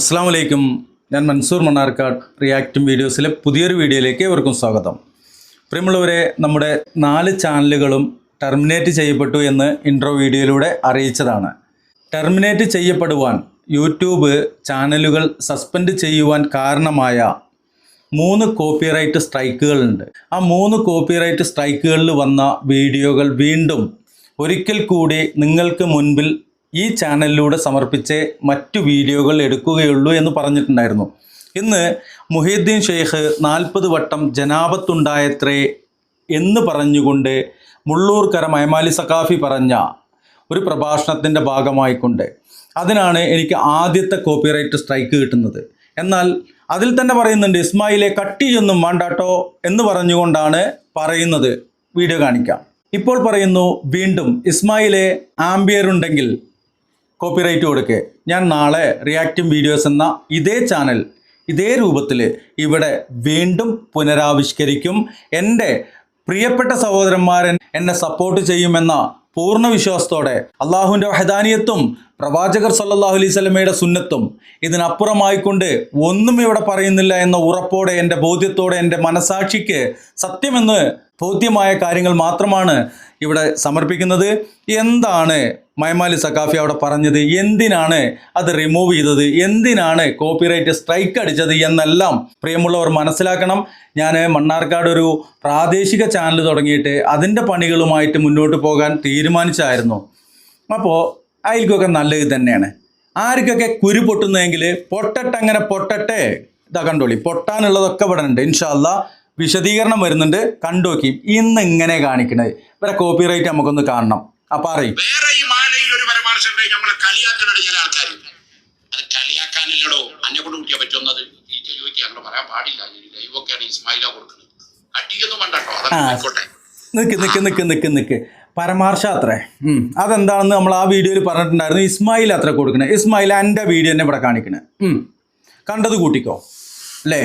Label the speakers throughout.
Speaker 1: അസ്സാം വലൈക്കും ഞാൻ മൻസൂർ മണ്ണാർക്കാട് റിയാക്റ്റും വീഡിയോസിലെ പുതിയൊരു വീഡിയോയിലേക്ക് ഇവർക്കും സ്വാഗതം. പ്രിയമുള്ളവരെ നമ്മുടെ നാല് ചാനലുകളും ടെർമിനേറ്റ് ചെയ്യപ്പെട്ടു എന്ന് ഇൻട്രോ വീഡിയോയിലൂടെ അറിയിച്ചതാണ്. ടെർമിനേറ്റ് ചെയ്യപ്പെടുവാൻ യൂട്യൂബ് ചാനലുകൾ സസ്പെൻഡ് ചെയ്യുവാൻ കാരണമായ മൂന്ന് കോപ്പിറൈറ്റ് സ്ട്രൈക്കുകളുണ്ട്. ആ മൂന്ന് കോപ്പിറൈറ്റ് സ്ട്രൈക്കുകളിൽ വന്ന വീഡിയോകൾ വീണ്ടും ഒരിക്കൽ കൂടി നിങ്ങൾക്ക് മുൻപിൽ ഈ ചാനലിലൂടെ സമർപ്പിച്ച് മറ്റു വീഡിയോകൾ എടുക്കുകയുള്ളൂ എന്ന് പറഞ്ഞിട്ടുണ്ടായിരുന്നു. ഇന്ന് മുഹീദ്ദീൻ ഷെയ്ഖ് നാൽപ്പത് വട്ടം ജനാപത്തുണ്ടായത്രേ എന്ന് പറഞ്ഞുകൊണ്ട് മുള്ളൂർക്കര മൈമാലി സക്കാഫി പറഞ്ഞ ഒരു പ്രഭാഷണത്തിന്റെ ഭാഗമായിക്കൊണ്ട് അതിനാണ് എനിക്ക് ആദ്യത്തെ കോപ്പിറൈറ്റ് സ്ട്രൈക്ക് കിട്ടുന്നത്. എന്നാൽ അതിൽ തന്നെ പറയുന്നുണ്ട് ഇസ്മായിലെ കട്ടി ഒന്നും വേണ്ടാട്ടോ എന്ന് പറഞ്ഞുകൊണ്ടാണ് പറയുന്നത്. വീഡിയോ കാണിക്കാം. ഇപ്പോൾ പറയുന്നു വീണ്ടും ഇസ്മായിലെ ആംബിയർ ഉണ്ടെങ്കിൽ കോപ്പിറൈറ്റ് കൊടുക്കുക ഞാൻ നാളെ റിയാക്റ്റും വീഡിയോസ് എന്ന ഇതേ ചാനൽ ഇതേ രൂപത്തിൽ ഇവിടെ വീണ്ടും പുനരാവിഷ്കരിക്കും. എന്റെ പ്രിയപ്പെട്ട സഹോദരന്മാരൻ എന്നെ സപ്പോർട്ട് ചെയ്യുമെന്ന പൂർണ വിശ്വാസത്തോടെ അള്ളാഹുവിന്റെ വഹദാനിയത്തും പ്രവാചകർ സല്ലാഹു അലൈഹി സ്വലമയുടെ സുന്നത്തും ഇതിനപ്പുറമായിക്കൊണ്ട് ഒന്നും ഇവിടെ പറയുന്നില്ല എന്ന ഉറപ്പോടെ എന്റെ ബോധ്യത്തോടെ എന്റെ മനസാക്ഷിക്ക് സത്യമെന്ന് ബോധ്യമായ കാര്യങ്ങൾ മാത്രമാണ് ഇവിടെ സമർപ്പിക്കുന്നത്. എന്താണ് മൈമാലി സക്കാഫി അവിടെ പറഞ്ഞത്? എന്തിനാണ് അത് റിമൂവ് ചെയ്തത്? എന്തിനാണ് കോപ്പിറൈറ്റ് സ്ട്രൈക്ക് അടിച്ചത് എന്നെല്ലാം പ്രിയമുള്ളവർ മനസ്സിലാക്കണം. ഞാൻ മണ്ണാർക്കാട് ഒരു പ്രാദേശിക ചാനൽ തുടങ്ങിയിട്ട് അതിന്റെ പണികളുമായിട്ട് മുന്നോട്ട് പോകാൻ തീരുമാനിച്ചായിരുന്നു. അപ്പോൾ അതിൽക്കൊക്കെ നല്ലത് തന്നെയാണ്. ആർക്കൊക്കെ കുരു പൊട്ടുന്നതെങ്കിൽ പൊട്ടട്ടെ അങ്ങനെ പൊട്ടട്ടെ. ഇതാ കണ്ടോളി പൊട്ടാനുള്ളതൊക്കെ ഇവിടെ ഉണ്ട്. ഇൻഷാല്ല വിശദീകരണം വരുന്നുണ്ട്. കണ്ടോക്കി ഇന്ന് ഇങ്ങനെ കാണിക്കണത്. ഇവരെ കോപ്പിറൈറ്റ് നമുക്കൊന്ന് കാണണം. അപ്പൊ അറിയും
Speaker 2: കളിയാക്കാനില്ലടോ. അന്നെ കൊണ്ട് കൂട്ടിയാ പറ്റുന്നത് പറയാൻ പാടില്ല. ലൈവൊക്കെയാണ് ഇസ്മായില കൊടുക്കുന്നത്. അടിയൊന്നും. അതൊക്കെ
Speaker 1: നിക്ക് നിക്ക് നിക്ക് നിക്ക് നിക്ക്. പരമാർശ അത്രേ അതെന്താണെന്ന് നമ്മൾ ആ വീഡിയോയിൽ പറഞ്ഞിട്ടുണ്ടായിരുന്നു. ഇസ്മായിൽ അത്ര കൊടുക്കണേ. ഇസ്മായിൽ എന്റെ വീഡിയോ തന്നെ ഇവിടെ കാണിക്കണേ. കണ്ടത് കൂട്ടിക്കോ. അല്ലേ?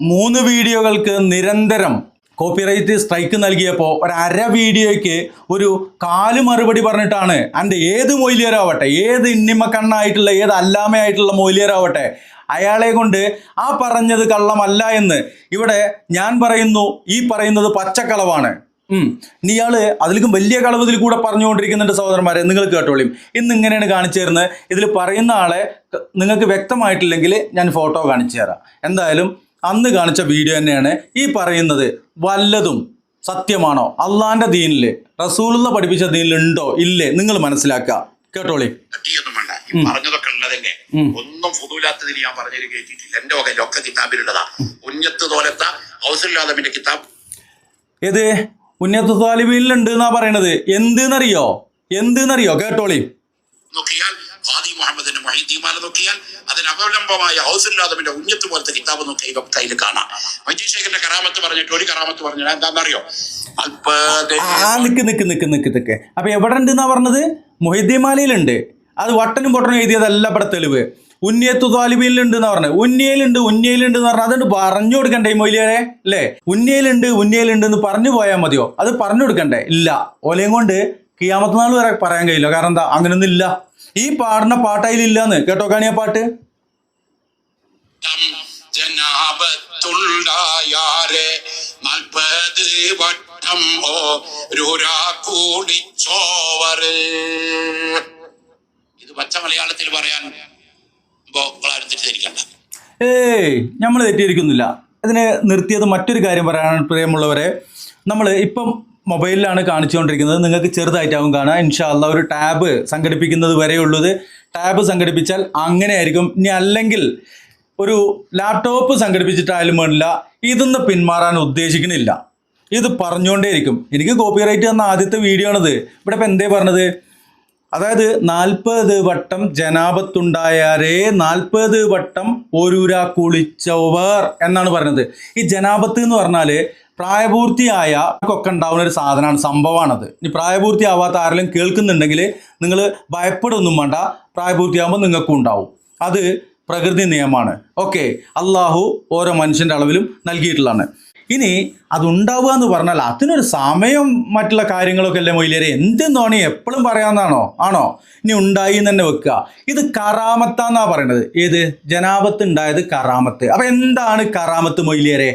Speaker 1: മൂന്ന് വീഡിയോകൾക്ക് നിരന്തരം കോപ്പിറൈറ്റ് സ്ട്രൈക്ക് നൽകിയപ്പോൾ ഒരു അര വീഡിയോയ്ക്ക് ഒരു കാൽ മറുപടി പറഞ്ഞിട്ടാണ് എന്റെ ഏത് മൊയിലിയരാവട്ടെ ഏത് ഇന്നിമ കണ്ണായിട്ടുള്ള ഏത് അല്ലാമയായിട്ടുള്ള മൊയിലിയരാവട്ടെ അയാളെ കൊണ്ട് ആ പറഞ്ഞത് കള്ളമല്ല എന്ന് ഇവിടെ ഞാൻ പറയുന്നു ഈ പറയുന്നത് പച്ചക്കളവാണ്. ഇനി ഇയാൾ അതിലേക്കും വലിയ കളവതിൽ കൂടെ പറഞ്ഞുകൊണ്ടിരിക്കുന്നുണ്ട് സഹോദരന്മാരെ. നിങ്ങൾ കേട്ടോളിയും ഇന്ന് ഇങ്ങനെയാണ് കാണിച്ചു തരുന്നത്. ഇതിൽ പറയുന്ന ആളെ നിങ്ങൾക്ക് വ്യക്തമായിട്ടില്ലെങ്കിൽ ഞാൻ ഫോട്ടോ കാണിച്ചു തരാം. എന്തായാലും അന്ന് കാണിച്ച വീഡിയോ തന്നെയാണ് ഈ പറയുന്നത് വല്ലതും സത്യമാണോ? അള്ളാന്റെ ദീനിൽ റസൂലുള്ള പഠിപ്പിച്ച ദീനിലുണ്ടോ ഇല്ലേ? നിങ്ങൾ മനസ്സിലാക്കുക. കേട്ടോളി.
Speaker 2: പറഞ്ഞതൊക്കെ ഉള്ളതന്നെ
Speaker 1: ഉം.
Speaker 2: ഒന്നും പുതുവില്ലാത്തതിന് ഞാൻ പറഞ്ഞതിൽ കേട്ടിട്ടില്ല. എന്റെ വക ലൊക്കെ കിതാബിലുള്ളതാ. ഉഞ്ഞത്ത് തോലത്ത ഹൗസുല്ലാദമിന്റെ കിതാബ്.
Speaker 1: ഏത്? ഉന്നത താലിബീനിലുണ്ട് എന്നാ പറയണത്. എന്തെന്നറിയോ? എന്തെന്നറിയോ? കേട്ടോളി.
Speaker 2: നോക്കിയാൽ ഖാദി മുഹമ്മദിന്റെ മൊഹീദ്ദീമാല നോക്കിയാൽ അതിന് അവലംബമായ ഹൗസുല്ലാദമിന്റെ ഉഞ്ഞത്ത് പോലത്തെ കിതാബ് കയ്യിൽ കാണാം. മജീദ് ശേഖറിന്റെ കറാമത്ത് പറഞ്ഞിട്ട് ഒരു കറാമത്ത് പറഞ്ഞാൽ എന്താണെന്നറിയോ? അല്പ
Speaker 1: ആ നിക്ക് നിക്ക് നിക്ക് നിക്ക് നിക്ക്. അപ്പൊ എവിടെ ഉണ്ട് എന്നാ പറഞ്ഞത് മൊഹിദ്ദിമാലയിലുണ്ട് അത് വട്ടനും പൊട്ടനും എഴുതിയതല്ല ഇവിടെ തെളിവ്. ഉന്നിയത്തു താലിബീനിലുണ്ട് എന്ന് പറഞ്ഞത് ഉന്നിയയിലുണ്ട് ഉന്നിയയിലുണ്ട് എന്ന് പറഞ്ഞാൽ അതുകൊണ്ട് പറഞ്ഞു കൊടുക്കണ്ടേ മൊയ്ലിയരെ? അല്ലേ? ഉന്നിയയിലുണ്ട് ഉന്നിയയിലുണ്ട് എന്ന് പറഞ്ഞു പോയാൽ മതിയോ? അത് പറഞ്ഞു കൊടുക്കണ്ടേ? ഇല്ല. ഓലയും കൊണ്ട് കിയാമത്ത് നാൾ വരെ പറയാൻ കഴിയില്ല. കാരണം എന്താ? അങ്ങനൊന്നും ഇല്ല. ഈ പാടുന്ന പാട്ട് അതിലില്ലാന്ന് കേട്ടോ കാണിയ പാട്ട്?
Speaker 2: ഇത് പച്ച മലയാളത്തിൽ പറയാൻ
Speaker 1: ഏയ് നമ്മൾ തെറ്റിയിരിക്കുന്നില്ല ഇതിനെ നിർത്തിയത് മറ്റൊരു കാര്യം പറയാനാണ് പ്രിയമുള്ളവരെ. നമ്മൾ ഇപ്പം മൊബൈലിലാണ് കാണിച്ചുകൊണ്ടിരിക്കുന്നത്. നിങ്ങൾക്ക് ചെറുതായിട്ടാവും കാണാം. ഇൻഷാല്ല ഒരു ടാബ് സംഘടിപ്പിക്കുന്നത് വരെയുള്ളത് ടാബ് സംഘടിപ്പിച്ചാൽ അങ്ങനെ ആയിരിക്കും ഇനി അല്ലെങ്കിൽ ഒരു ലാപ്ടോപ്പ് സംഘടിപ്പിച്ചിട്ടായാലും വേണ്ടില്ല ഇതൊന്ന് പിന്മാറാൻ ഉദ്ദേശിക്കുന്നില്ല. ഇത് പറഞ്ഞുകൊണ്ടേയിരിക്കും. എനിക്ക് കോപ്പിറൈറ്റ് തന്ന ആദ്യത്തെ വീഡിയോ ആണിത്. ഇവിടെ ഇപ്പം എന്തേ പറഞ്ഞത്? അതായത് നാൽപ്പത് വട്ടം ജനാപത്തുണ്ടായാരേ നാൽപ്പത് വട്ടം പോരൂരാ കുളിച്ചവർ എന്നാണ് പറഞ്ഞത്. ഈ ജനാപത്ത് എന്ന് പറഞ്ഞാൽ പ്രായപൂർത്തിയായ ഒക്കെ ഉണ്ടാവുന്ന ഒരു സാധനമാണ് സംഭവമാണത്. ഇനി പ്രായപൂർത്തിയാവാത്ത ആരെങ്കിലും കേൾക്കുന്നുണ്ടെങ്കിൽ നിങ്ങൾ ഭയപ്പെടൊന്നും വേണ്ട. പ്രായപൂർത്തിയാകുമ്പോൾ നിങ്ങൾക്കും ഉണ്ടാവും. അത് പ്രകൃതി നിയമമാണ്. ഓക്കെ. അള്ളാഹു ഓരോ മനുഷ്യന്റെ അളവിലും നൽകിയിട്ടുള്ളതാണ്. ഇനി അതുണ്ടാവുക എന്ന് പറഞ്ഞാൽ അതിനൊരു സമയം മറ്റുള്ള കാര്യങ്ങളൊക്കെ അല്ലേ മൊയിലേരെ എന്തെന്നാണ് എപ്പോഴും പറയാമെന്നാണോ ആണോ? ഇനി ഉണ്ടായി എന്ന് തന്നെ വെക്കുക. ഇത് കറാമത്താന്നാ പറയണത്? ഏത്? ജനാപത്ത് ഉണ്ടായത് കറാമത്ത്. അപ്പൊ എന്താണ് കറാമത്ത് മൊയിലേരെ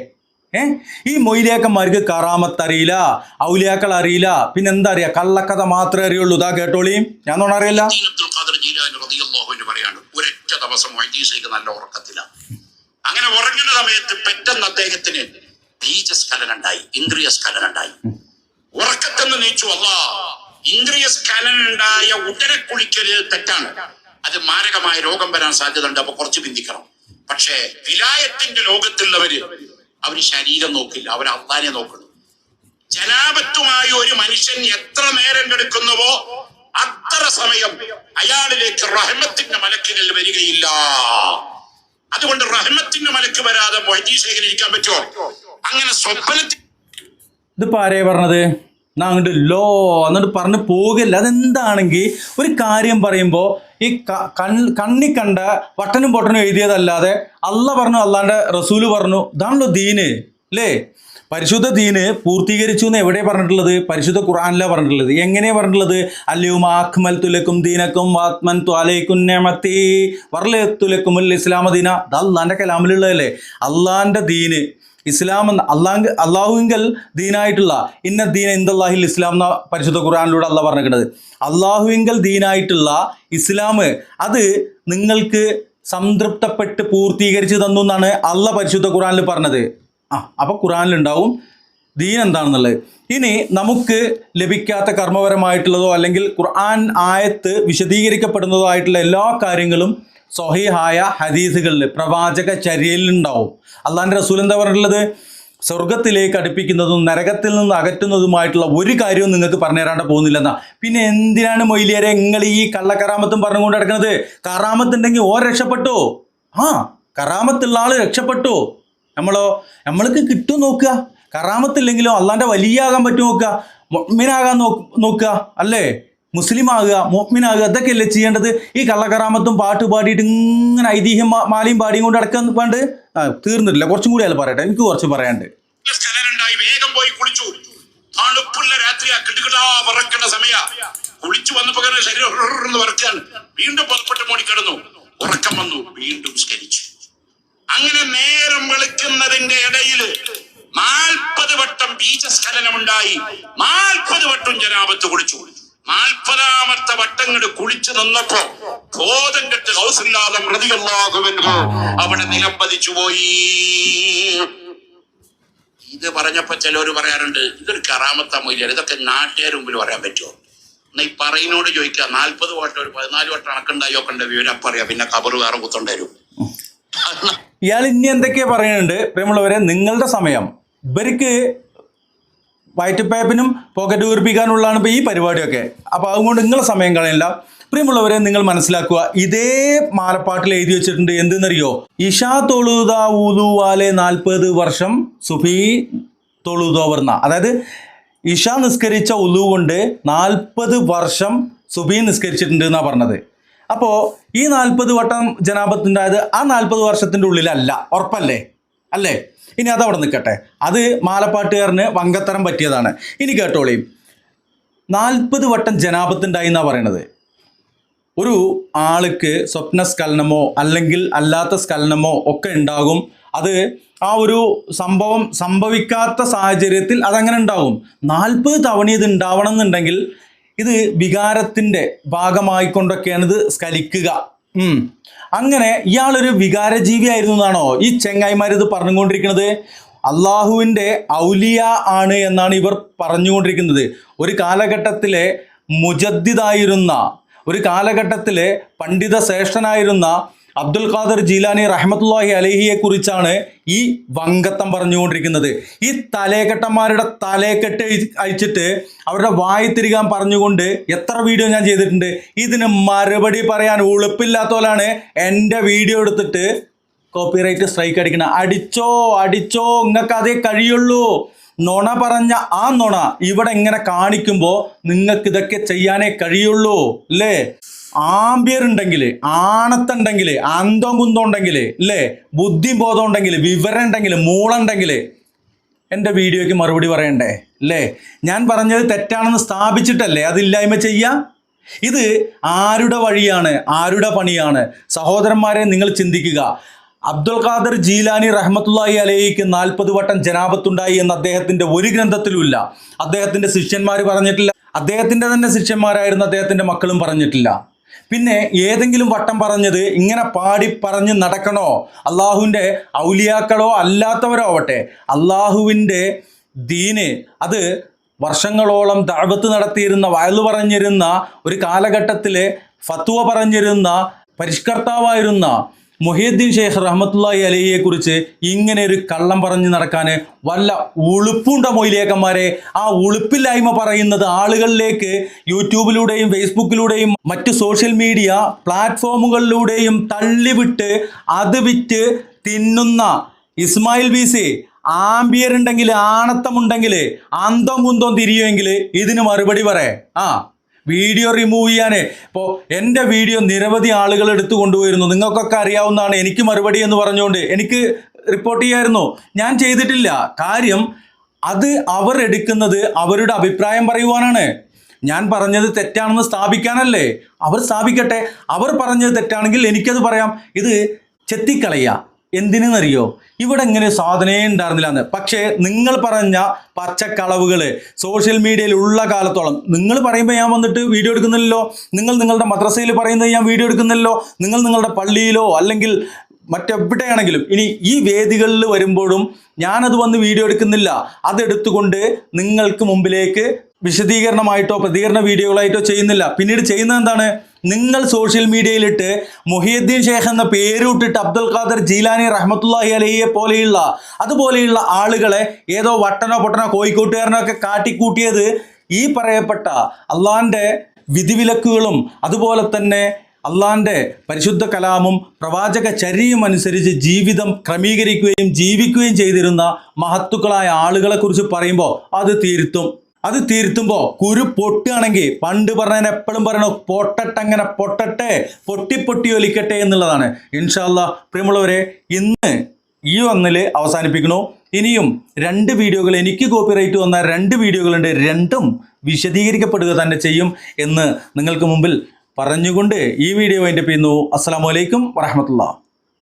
Speaker 1: ഏ? ഈ മൊയിലിയാക്കന്മാർക്ക് കറാമത്ത് അറിയില്ല ഔലിയാക്കൾ അറിയില്ല. പിന്നെ എന്താ അറിയാ? കള്ളക്കഥ മാത്രമേ അറിയുള്ളൂ. ഇതാ കേട്ടോളിയും ഞാൻ നോണ അറിയില്ല.
Speaker 2: ദിവസം നല്ല അങ്ങനെ ഉറങ്ങുന്ന സമയത്ത് പെട്ടെന്ന് അദ്ദേഹത്തിന് ബീജസ്ഖലനം ഉണ്ടായി ഇന്ദ്രിയ സ്ഖലനം ഉണ്ടായി ഉറക്കത്തെന്ന് നീച്ചു അല്ല ഇന്ദ്രിയ സ്ഖലനം ഉണ്ടായ ഉടനെ കുളിക്കൽ തെറ്റാണ്. അത് മാരകമായ രോഗം വരാൻ സാധ്യത ഉണ്ട് അപ്പൊ കുറച്ച് ചിന്തിക്കണം. പക്ഷേ വിലായത്തിന്റെ ലോകത്തുള്ളവര് അവർ ശരീരം നോക്കില്ല അവർ അള്ളാനെ നോക്കണം. ജനാപത്തുമായി ഒരു മനുഷ്യൻ എത്ര നേരം എടുക്കുന്നുവോ അത്ര സമയം അയാളിലേക്ക് റഹ്മത്തിന്റെ മലക്കിനിൽ വരികയില്ല. അതുകൊണ്ട് റഹ്മത്തിന്റെ മലക്ക് വരാതെ മൊയ്തീ ശേഖരിക്കാൻ പറ്റുമോ? അങ്ങനെ സ്വപ്നത്തിൽ
Speaker 1: ഇത് ആരെയാ പറഞ്ഞത്? എന്നാ അങ്ങോട്ട് ലോ എന്നിട്ട് പറഞ്ഞ് പോകില്ല. അതെന്താണെങ്കിൽ ഒരു കാര്യം പറയുമ്പോൾ ഈ കണ്ണി കണ്ട വട്ടനും പൊട്ടനും എഴുതിയതല്ലാതെ അല്ല പറഞ്ഞു അല്ലാണ്ട് റസൂൽ പറഞ്ഞു. ഇതാണല്ലോ ദീന് അല്ലേ പരിശുദ്ധ ദീന് പൂർത്തീകരിച്ചു എന്ന് എവിടെ പറഞ്ഞിട്ടുള്ളത്? പരിശുദ്ധ ഖുർആനിലാണ് പറഞ്ഞിട്ടുള്ളത്. എങ്ങനെയാണ് പറഞ്ഞിട്ടുള്ളത്? അല്ലയും ആഖ്മൽ തുലക്കും ദീനക്കും വാത്മൻ ത്വാലയ്ക്കും നെമത്തി വർലത്തുലക്കും ഇസ്ലാമ ദീന. അത് അള്ളാന്റെ കലാമിലുള്ളതല്ലേ? അള്ളാന്റെ ദീന്. ഇസ്ലാം എന്ന അള്ളാങ്ക് അള്ളാഹുവിങ്കൽ ദീനായിട്ടുള്ള ഇന്ന ദീന ഇന്ദല്ലാഹിൽ ഇസ്ലാം എന്ന പരിശുദ്ധ ഖുറാനിലൂടെ അള്ളാഹ് പറഞ്ഞിരിക്കുന്നത്. അള്ളാഹുവിങ്കൽ ദീനായിട്ടുള്ള ഇസ്ലാം അത് നിങ്ങൾക്ക് സംതൃപ്തപ്പെട്ട് പൂർത്തീകരിച്ച് തന്നു എന്നാണ് അള്ള പരിശുദ്ധ ഖുറാനിൽ പറഞ്ഞത്. ആ അപ്പോൾ ഖുറാനിലുണ്ടാവും ദീൻ എന്താണെന്നുള്ളത്. ഇനി നമുക്ക് ലഭിക്കാത്ത കർമ്മപരമായിട്ടുള്ളതോ അല്ലെങ്കിൽ ഖുർആൻ ആയത്ത് വിശദീകരിക്കപ്പെടുന്നതോ ആയിട്ടുള്ള എല്ലാ കാര്യങ്ങളും സ്വഹീഹായ ഹദീസുകളിൽ പ്രവാചക ചര്യയിലുണ്ടാവും അള്ളാഹാന്റെ റസൂൽ എന്താ പറഞ്ഞിട്ടുള്ളത്? സ്വർഗത്തിലേക്ക് അടുപ്പിക്കുന്നതും നരകത്തിൽ നിന്ന് അകറ്റുന്നതുമായിട്ടുള്ള ഒരു കാര്യവും നിങ്ങൾക്ക് പറഞ്ഞു തരാണ്ട് പോകുന്നില്ലെന്നാ. പിന്നെ എന്തിനാണ് മൊയ്ലിയരെ നിങ്ങൾ ഈ കള്ളക്കറാമത്തും പറഞ്ഞുകൊണ്ട് നടക്കുന്നത് കറാമത്തുണ്ടെങ്കിൽ ഓ രക്ഷപ്പെട്ടു. ആ കറാമത്തുള്ള ആൾ രക്ഷപ്പെട്ടു. നമ്മളോ നമ്മൾക്ക് കിട്ടും നോക്കുക. കറാമത്തില്ലെങ്കിലോ അള്ളാന്റെ വലിയ ആകാൻ പറ്റും നോക്കുക? മീനാകാൻ നോക്കുക അല്ലേ? മുസ്ലിം ആകുക മൊമ്മിനാകുക ഇതൊക്കെയല്ലേ ചെയ്യേണ്ടത്? ഈ കള്ളക്കറാമത്തും പാട്ട് പാടിയിട്ട് ഇങ്ങനെ ഐതിഹ്യം മാലയും പാടിയും കൊണ്ട് അടക്കാൻ വേണ്ട ആ തീർന്നിട്ടില്ല. കുറച്ചും കൂടി അയാൾ പറയട്ടെ. എനിക്ക് കുറച്ച് പറയാണ്ട്
Speaker 2: വേഗം പോയി കുളിച്ചു. തണുപ്പുള്ള രാത്രിയാ കുളിച്ചു ശരീരം വീണ്ടും ഉറക്കം വന്നു. വീണ്ടും സ്കരിച്ചു. അങ്ങനെ നേരം വെളുക്കുന്നതിന്റെ ഇടയിൽ നാൽപ്പത് വട്ടം ബീജസ്ഖലനമുണ്ടായി. നാൽപ്പത് വട്ടം ജനാപത്ത് കുളിച്ചു. നാൽപ്പതാമത്തെ വട്ടങ്ങട് കുളിച്ചു നിന്നപ്പോ ബോധം കെട്ട് ഹൗസില്ലാതെ മൃതിയല്ലാകുമെന്ന് അവിടെ നിലംപതിച്ചു പോയി. ഇത് പറഞ്ഞപ്പോ ചിലവർ പറയാറുണ്ട് ഇതൊരു കറാമത്ത മൊയ്യാണ് ഇതൊക്കെ നാട്ടുകാർ മുമ്പിൽ പറയാൻ പറ്റുമോ? എന്നാ ഈ പറയുന്നോട് ചോദിക്കുക നാൽപ്പത് വട്ടം ഒരു പതിനാല് വട്ടം അണക്കുണ്ടായി കണ്ട വിവരം? അപ്പറിയാം പിന്നെ കബർ വേറെ കുത്തണ്ടരും
Speaker 1: ഇയാൾ ഇനി എന്തൊക്കെയാ പറയുന്നുണ്ട്? പ്രിയമുള്ളവരെ നിങ്ങളുടെ സമയം. ഇവർക്ക് വയറ്റുപ്പേപ്പിനും പോക്കറ്റ് വീർപ്പിക്കാനുള്ളതാണ് ഇപ്പോൾ ഈ പരിപാടിയൊക്കെ. അപ്പോൾ അതുകൊണ്ട് നിങ്ങളെ സമയം കളയില്ല പ്രിയമുള്ളവരെ നിങ്ങൾ മനസ്സിലാക്കുക ഇതേ മാലപ്പാട്ടിൽ എഴുതി വെച്ചിട്ടുണ്ട് എന്തെന്നറിയോ? ഇഷാ തൊഴുത ഊതുവാലെ നാൽപ്പത് വർഷം സുഫി തൊഴുതോവർന്ന അതായത് ഇഷ നിസ്കരിച്ച ഉലു കൊണ്ട് നാൽപ്പത് വർഷം സുബി നിസ്കരിച്ചിട്ടുണ്ട് എന്നാണ് പറഞ്ഞത്. അപ്പോൾ ഈ നാൽപ്പത് വട്ടം ജനാപത്തുണ്ടായത് ആ നാൽപ്പത് വർഷത്തിന്റെ ഉള്ളിലല്ല ഉറപ്പല്ലേ? അല്ലേ? ഇനി അതവിടെ നിൽക്കട്ടെ. അത് മാലപ്പാട്ടുകാരന് വങ്കത്തരം പറ്റിയതാണ്. ഇനി കേട്ടോളി. നാൽപ്പത് വട്ടം ജനാപത്തുണ്ടായി എന്നാണ് പറയണത്. ഒരു ആൾക്ക് സ്വപ്ന സ്കലനമോ അല്ലെങ്കിൽ അല്ലാത്ത സ്കലനമോ ഒക്കെ ഉണ്ടാകും. അത് ആ ഒരു സംഭവം സംഭവിക്കാത്ത സാഹചര്യത്തിൽ അതങ്ങനെ ഉണ്ടാകും. നാൽപ്പത് തവണ ഇത് ഉണ്ടാവണം എന്നുണ്ടെങ്കിൽ ഇത് വികാരത്തിന്റെ ഭാഗമായിക്കൊണ്ടൊക്കെയാണ് ഇത് സ്കലിക്കുക. അങ്ങനെ ഇയാളൊരു വികാരജീവിയായിരുന്നു എന്നാണോ ഈ ചെങ്ങായിമാർ ഇത് പറഞ്ഞുകൊണ്ടിരിക്കുന്നത്? അള്ളാഹുവിന്റെ ഔലിയ ആണ് എന്നാണ് ഇവർ പറഞ്ഞുകൊണ്ടിരിക്കുന്നത്. ഒരു കാലഘട്ടത്തിലെ മുജദ്ദിദായിരുന്ന ഒരു കാലഘട്ടത്തിലെ പണ്ഡിത ശ്രേഷ്ഠനായിരുന്ന അബ്ദുൽ ഖാദർ ജീലാനി റഹ്മത്തുല്ലാഹി അലഹിയെ കുറിച്ചാണ് ഈ വങ്കത്തം പറഞ്ഞുകൊണ്ടിരിക്കുന്നത്. ഈ തലേക്കെട്ടന്മാരുടെ തലേക്കെട്ട് അയച്ചിട്ട് അവരുടെ വായി തിരികാൻ പറഞ്ഞുകൊണ്ട് എത്ര വീഡിയോ ഞാൻ ചെയ്തിട്ടുണ്ട്? ഇതിന് മറുപടി പറയാൻ ഉളുപ്പില്ലാത്തോലാണ് എന്റെ വീഡിയോ എടുത്തിട്ട് കോപ്പിറൈറ്റ് സ്ട്രൈക്ക് അടിക്കണം. അടിച്ചോ അടിച്ചോ നിങ്ങൾക്ക് അതേ കഴിയുള്ളൂ. നുണ പറഞ്ഞ ആ നുണ ഇവിടെ ഇങ്ങനെ കാണിക്കുമ്പോൾ നിങ്ങൾക്ക് ഇതൊക്കെ ചെയ്യാനേ കഴിയുള്ളൂ അല്ലേ? ആംബിയർ ഉണ്ടെങ്കിൽ ആണത്തുണ്ടെങ്കിൽ അന്തം കുന്തം ഉണ്ടെങ്കിൽ അല്ലേ ബുദ്ധിയും ബോധം ഉണ്ടെങ്കിൽ വിവരം ഉണ്ടെങ്കിൽ മൂളുണ്ടെങ്കിൽ എന്റെ വീഡിയോയ്ക്ക് മറുപടി പറയണ്ടേ? അല്ലേ ഞാൻ പറഞ്ഞത് തെറ്റാണെന്ന് സ്ഥാപിച്ചിട്ടല്ലേ? അതില്ലായ്മ ചെയ്യുക ഇത് ആരുടെ വഴിയാണ്? ആരുടെ പണിയാണ്? സഹോദരന്മാരെ നിങ്ങൾ ചിന്തിക്കുക. അബ്ദുൽ ഖാദർ ജീലാനി റഹ്മത്തുള്ളാഹി അലൈഹിക്ക് നാൽപ്പത് വട്ടം ജനാപത്തുണ്ടായി എന്ന് അദ്ദേഹത്തിന്റെ ഒരു ഗ്രന്ഥത്തിലുമില്ല. അദ്ദേഹത്തിന്റെ ശിഷ്യന്മാർ പറഞ്ഞിട്ടില്ല. അദ്ദേഹത്തിന്റെ തന്നെ ശിഷ്യന്മാരായിരുന്ന അദ്ദേഹത്തിന്റെ മക്കളും പറഞ്ഞിട്ടില്ല. പിന്നെ ഏതെങ്കിലും വട്ടം പറഞ്ഞത് ഇങ്ങനെ പാടി പറഞ്ഞ് നടക്കണോ? അള്ളാഹുവിന്റെ ഔലിയാക്കളോ അല്ലാത്തവരോ ആവട്ടെ. അള്ളാഹുവിന്റെ ദീന് അത് വർഷങ്ങളോളം ദഅവത്ത് നടത്തിയിരുന്ന വയലു പറഞ്ഞിരുന്ന ഒരു കാലഘട്ടത്തിലെ ഫത്വ പറഞ്ഞിരുന്ന പരിഷ്കർത്താവായിരുന്ന മൊഹീദ്ദീൻ ഷെയ്ഖ് റഹ്മത്തുള്ളാഹി അലഹിയെ കുറിച്ച് ഇങ്ങനെ ഒരു കള്ളം പറഞ്ഞു നടക്കാൻ വല്ല ഉളുപ്പുണ്ട മൊയിലേക്കന്മാരെ ആ ഉളുപ്പില്ലായ്മ പറയുന്നത് ആളുകളിലേക്ക് യൂട്യൂബിലൂടെയും ഫേസ്ബുക്കിലൂടെയും മറ്റ് സോഷ്യൽ മീഡിയ പ്ലാറ്റ്ഫോമുകളിലൂടെയും തള്ളിവിട്ട് അത് വിറ്റ് തിന്നുന്ന ഇസ്മായിൽ ബീസി ആംബിയർ ഉണ്ടെങ്കിൽ ആണത്തമുണ്ടെങ്കിൽ അന്തം കുന്തം തിരിയുമെങ്കിൽ ഇതിന് മറുപടി പറയേ ആ. വീഡിയോ റിമൂവ് ചെയ്യാനേ. ഇപ്പോൾ എന്റെ വീഡിയോ നിരവധി ആളുകൾ എടുത്തു കൊണ്ടുപോയിരുന്നു. നിങ്ങൾക്കൊക്കെ അറിയാവുന്നതാണ്. എനിക്ക് മറുപടി എന്ന് പറഞ്ഞുകൊണ്ട് എനിക്ക് റിപ്പോർട്ട് ചെയ്യായിരുന്നു. ഞാൻ ചെയ്തിട്ടില്ല. കാര്യം അത് അവർ എടുക്കുന്നത് അവരുടെ അഭിപ്രായം പറയുവാനാണ്. ഞാൻ പറഞ്ഞത് തെറ്റാണെന്ന് സ്ഥാപിക്കാനല്ലേ? അവർ സ്ഥാപിക്കട്ടെ. അവർ പറഞ്ഞത് തെറ്റാണെങ്കിൽ എനിക്കത് പറയാം. ഇത് ചെത്തിക്കളയുക. എന്തിനെന്നറിയോ? ഇവിടെ ഇങ്ങനെ സാധനേ ഉണ്ടായിരുന്നില്ല എന്ന് പക്ഷേ നിങ്ങൾ പറഞ്ഞ പച്ചക്കളവുകൾ സോഷ്യൽ മീഡിയയിൽ ഉള്ള കാലത്തോളം നിങ്ങൾ പറയുമ്പോൾ ഞാൻ വന്നിട്ട് വീഡിയോ എടുക്കുന്നില്ലല്ലോ? നിങ്ങൾ നിങ്ങളുടെ മദ്രസയിൽ പറയുന്നത് ഞാൻ വീഡിയോ എടുക്കുന്നില്ലല്ലോ? നിങ്ങൾ നിങ്ങളുടെ പള്ളിയിലോ അല്ലെങ്കിൽ മറ്റെവിടെയാണെങ്കിലും ഇനി ഈ വേദികളിൽ വരുമ്പോഴും ഞാനത് വന്ന് വീഡിയോ എടുക്കുന്നില്ല. അതെടുത്തുകൊണ്ട് നിങ്ങൾക്ക് മുമ്പിലേക്ക് വിശദീകരണമായിട്ടോ പ്രതികരണ വീഡിയോകളായിട്ടോ ചെയ്യുന്നില്ല. പിന്നീട് ചെയ്യുന്നത് എന്താണ്? നിങ്ങൾ സോഷ്യൽ മീഡിയയിലിട്ട് മൊഹിയുദ്ദീൻ ഷേഖ് എന്ന പേരിട്ടിട്ട് അബ്ദുൽ ഖാദർ ജീലാനി റഹ്മത്തുല്ലാഹി അലഹിയെ പോലെയുള്ള അതുപോലെയുള്ള ആളുകളെ ഏതോ വട്ടനോ പൊട്ടനോ കോഴിക്കോട്ടുകാരനോ ഒക്കെ കാട്ടിക്കൂട്ടിയത് ഈ പറയപ്പെട്ട അള്ളാന്റെ വിധിവിലക്കുകളും അതുപോലെ തന്നെ അള്ളാന്റെ പരിശുദ്ധ കലാമും പ്രവാചക ചര്യയും അനുസരിച്ച് ജീവിതം ക്രമീകരിക്കുകയും ജീവിക്കുകയും ചെയ്തിരുന്ന മഹത്തുക്കളായ ആളുകളെക്കുറിച്ച് പറയുമ്പോൾ അത് തിരുത്തും. അത് തിരുത്തുമ്പോൾ കുരു പൊട്ടുകയാണെങ്കിൽ പണ്ട് പറഞ്ഞതിന് എപ്പോഴും പറയണു പൊട്ടട്ടങ്ങനെ പൊട്ടട്ടെ പൊട്ടി പൊട്ടി ഒലിക്കട്ടെ എന്നുള്ളതാണ്. ഇൻഷാല്ല പ്രിയമുള്ളവരെ ഇന്ന് ഈ ഒന്നിൽ അവസാനിപ്പിക്കണു ഇനിയും രണ്ട് വീഡിയോകൾ എനിക്ക് കോപ്പിറൈറ്റ് വന്ന രണ്ട് വീഡിയോകളുണ്ട്. രണ്ടും വിശദീകരിക്കപ്പെടുക തന്നെ ചെയ്യും എന്ന് നിങ്ങൾക്ക് മുമ്പിൽ പറഞ്ഞുകൊണ്ട് ഈ വീഡിയോ അതിന്റെ പിന്നു അസ്സാം വലൈക്കും വറഹമത്തുള്ള